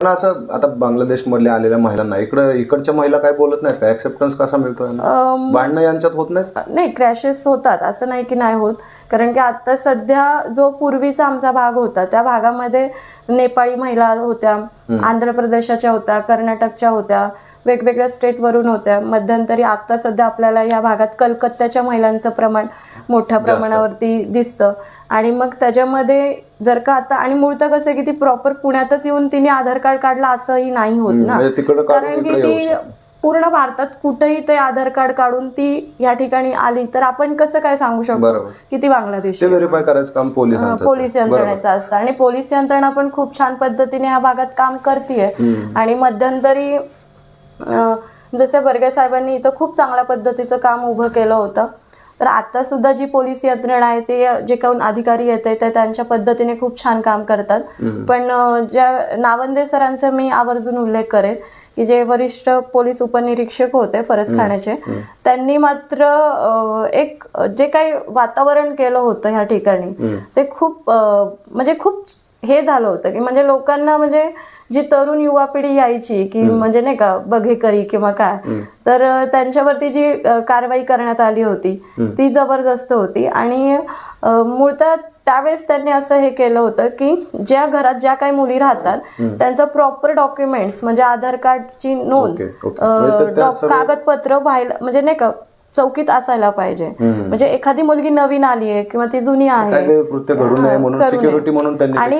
पण असं आता बांगलादेश मधल्या आलेल्या महिलांना इकडं इकडच्या महिला काय बोलत नाहीत का? ऍक्सेप्टन्स कसा मिळतो यांना? भांडणं यांच्यात होत नाही नाही क्रॅशेस होतात. असं नाही की नाही होत. कारण की आता सध्या जो पूर्वीचा आमचा भाग होता त्या भागामध्ये नेपाळी महिला होत्या आंध्र प्रदेशाच्या होत्या कर्नाटकच्या होत्या वेगवेगळ्या स्टेटवरून होत्या. मध्यंतरी आता सध्या आपल्याला या भागात कलकत्त्याच्या महिलांचं प्रमाण मोठ्या प्रमाणावरती दिसतं. आणि मग त्याच्यामध्ये जर का आता आणि मूळतः कसं आहे की ती प्रॉपर पुण्यातच येऊन तिने आधार कार्ड काढलं असंही नाही होत ना. म्हणजे कारण की ती पूर्ण भारतात कुठेही ते आधार कार्ड काढून ती या ठिकाणी आली तर आपण कसं काय सांगू शकतो. की ती बांगलादेशी व्हेरीफाय करायचं काम पोलिसांचं पोलीस यंत्रणेचं असतं. आणि पोलीस यंत्रणा पण खूप छान पद्धतीने या भागात काम करते आणि मध्यंतरी जसे बर्गे साहेबांनी इथं खूप चांगल्या पद्धतीचं काम उभं केलं होतं. तर आता सुद्धा जी पोलीस यंत्रणा आहे ते जे काही अधिकारी येत आहेत ते त्यांच्या पद्धतीने खूप छान काम करतात. पण ज्या नावंदे सरांचा मी आवर्जून उल्लेख करेन की जे वरिष्ठ पोलीस उपनिरीक्षक होते फरसखाण्याचे त्यांनी मात्र एक जे काही वातावरण केलं होतं ह्या ठिकाणी ते खूप म्हणजे खूप हे झालं होतं की म्हणजे लोकांना म्हणजे जी तरुण युवा पिढी यायची की म्हणजे नाही का बघेकरी किंवा काय. तर त्यांच्यावरती जी कारवाई करण्यात आली होती ती जबरदस्त होती. आणि मूळतः त्यावेळेस त्यांनी असं हे केलं होतं की ज्या घरात ज्या काही मुली राहतात त्यांचं प्रॉपर डॉक्युमेंट्स म्हणजे आधार कार्डची नोंद म्हणजे कागदपत्र व्हायला म्हणजे नाही का चौकीत असायला पाहिजे म्हणजे एखादी मुलगी नवीन आली आहे किंवा ती जुनी आहे काय कृत्य घडू नये म्हणून. सिक्युरिटी म्हणून. आणि